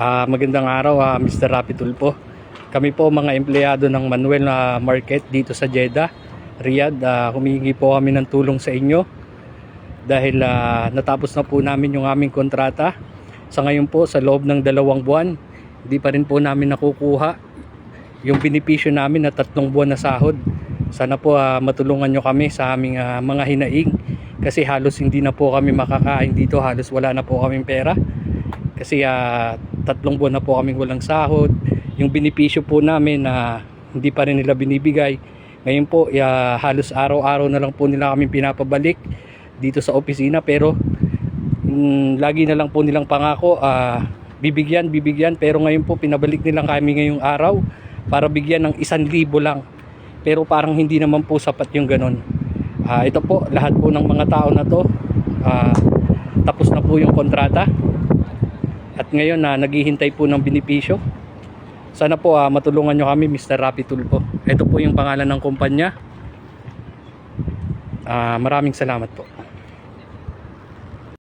Ah, magandang araw, ah, Mr. Rapitul po. Kami po mga empleyado ng Manuel na Market dito sa Jeddah, Riyadh. Ah, humihingi po kami ng tulong sa inyo dahil ah, natapos na po namin yung aming kontrata. Sa ngayon po, sa loob ng dalawang buwan, hindi pa rin po namin nakukuha yung benepisyo namin na tatlong buwan na sahod. Sana po ah, matulungan nyo kami sa aming ah, mga hinaing kasi halos hindi na po kami makakain dito, halos wala na po kaming pera. Kasi ah, tatlong buwan na po kaming walang sahod. Yung benepisyo po namin na hindi pa rin nila binibigay. Ngayon po ah, halos araw-araw na lang po nila kami pinapabalik dito sa opisina. Pero mm, lagi na lang po nilang pangako ah, bibigyan bibigyan. Pero ngayon po pinabalik nilang kami ngayong araw para bigyan ng isan libo lang. Pero parang hindi naman po sapat yung ganun Ah, ito po lahat po ng mga tao na to ah, tapos na po yung kontrata at ngayon na naghihintay po ng benepisyo. Sana po ah, matulungan nyo kami Mr. Rapitul po. Ito po yung pangalan ng kumpanya. Ah, maraming salamat po.